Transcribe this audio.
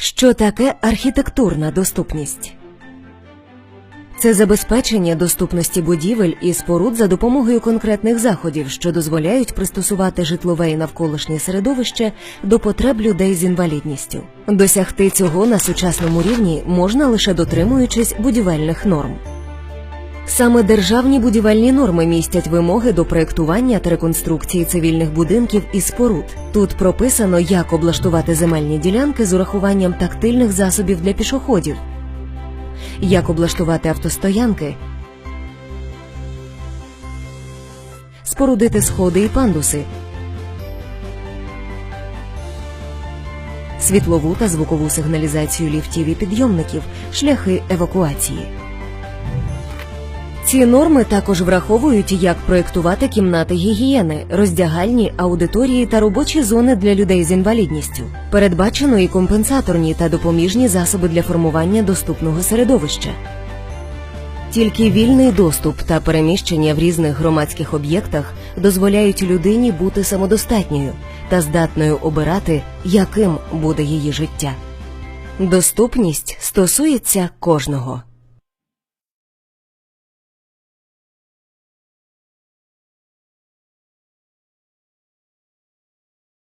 Що таке архітектурна доступність? Це забезпечення доступності будівель і споруд за допомогою конкретних заходів, що дозволяють пристосувати житлове і навколишнє середовище до потреб людей з інвалідністю. Досягти цього на сучасному рівні можна лише дотримуючись будівельних норм. Саме державні будівельні норми містять вимоги до проєктування та реконструкції цивільних будинків і споруд. Тут прописано, як облаштувати земельні ділянки з урахуванням тактильних засобів для пішоходів, як облаштувати автостоянки, спорудити сходи і пандуси, світлову та звукову сигналізацію ліфтів і підйомників, шляхи евакуації. Ці норми також враховують, як проєктувати кімнати гігієни, роздягальні, аудиторії та робочі зони для людей з інвалідністю. Передбачено і компенсаторні та допоміжні засоби для формування доступного середовища. Тільки вільний доступ та переміщення в різних громадських об'єктах дозволяють людині бути самодостатньою та здатною обирати, яким буде її життя. Доступність стосується кожного.